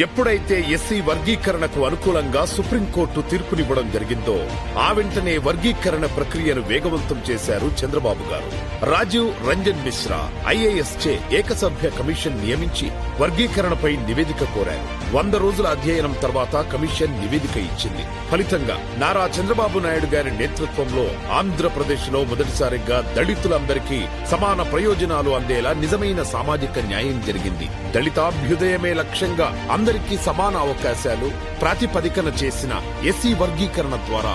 ఎప్పుడైతే ఎస్సీ వర్గీకరణకు అనుకూలంగా సుప్రీంకోర్టు తీర్పునివ్వడం జరిగిందో ఆ వెంటనే వర్గీకరణ ప్రక్రియను వేగవంతం చేశారు చంద్రబాబు గారు. రాజీవ్ రంజన్ మిశ్రా ఐఏఎస్ చే ఏకసభ్య కమిషన్ నియమించి వర్గీకరణపై నివేదిక కోరారు. వంద రోజుల అధ్యయనం తర్వాత కమిషన్ నివేదిక ఇచ్చింది. ఫలితంగా నారా చంద్రబాబు నాయుడు గారి నేతృత్వంలో ఆంధ్రప్రదేశ్లో మొదటిసారిగా దళితులందరికీ సమాన ప్రయోజనాలు అందేలా నిజమైన సామాజిక న్యాయం జరిగింది. దళితాభ్యుదయమే లక్ష్యంగా అందరికీ సమాన అవకాశాలు ప్రాతిపదికన చేసిన ఎస్సీ వర్గీకరణ ద్వారా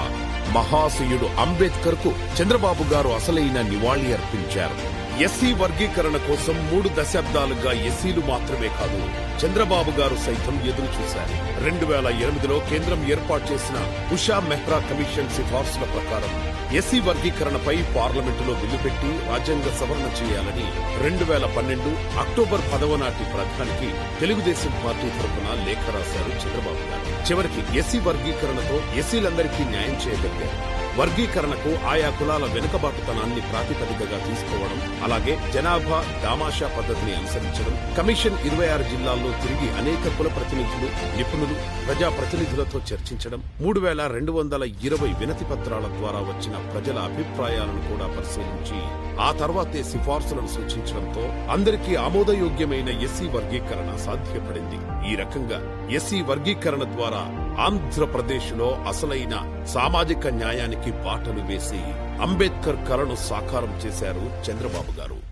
మహాశయుడు అంబేద్కర్కు చంద్రబాబు గారు అసలైన నివాళి అర్పించారు. ఎస్సీ వర్గీకరణ కోసం మూడు దశాబ్దాలుగా ఎస్సీలు మాత్రమే కాదు చంద్రబాబు గారు సైతం ఎదురు చూశారు. రెండు వేల ఎనిమిదిలో కేంద్రం ఏర్పాటు చేసిన ఉషా మెహ్రా కమిషన్ సిఫార్సుల ప్రకారం ఎస్సీ వర్గీకరణపై పార్లమెంటులో బిల్లు పెట్టి రాజ్యాంగ సవరణ చేయాలని రెండు వేల పన్నెండు అక్టోబర్ పదవ నాటి ప్రధానికి తెలుగుదేశం పార్టీ తరఫున లేఖ రాశారు చంద్రబాబు గారు. చివరికి ఎస్సీ వర్గీకరణతో ఎస్సీలందరికీ న్యాయం చేయగలిగారు వర్గీకరణకు ఆయా కులాల వెనుకబాటుతనాన్ని ప్రాతిపదికగా తీసుకోవడం అలాగే జనాభా దామాషా పద్ధతిని అనుసరించడం కమిషన్ ఇరవై ఆరు జిల్లాల్లో తిరిగి అనేక కుల ప్రతినిధులు నిపుణులు ప్రజా ప్రతినిధులతో చర్చించడం మూడు వేల రెండు వందల ఇరవై వినతి పత్రాల ద్వారా వచ్చిన ప్రజల అభిప్రాయాలను కూడా పరిశీలించి ఆ తర్వాతే సిఫార్సులను సూచించడంతో అందరికీ ఆమోదయోగ్యమైన ఎస్సీ వర్గీకరణ సాధ్యపడింది. ఈ రకంగా ఎస్సీ వర్గీకరణ ద్వారా ఆంధ్రప్రదేశ్లో అసలైన సామాజిక న్యాయానికి బాటలు వేసి అంబేద్కర్ కలను సాకారం చేశారు చంద్రబాబు గారు.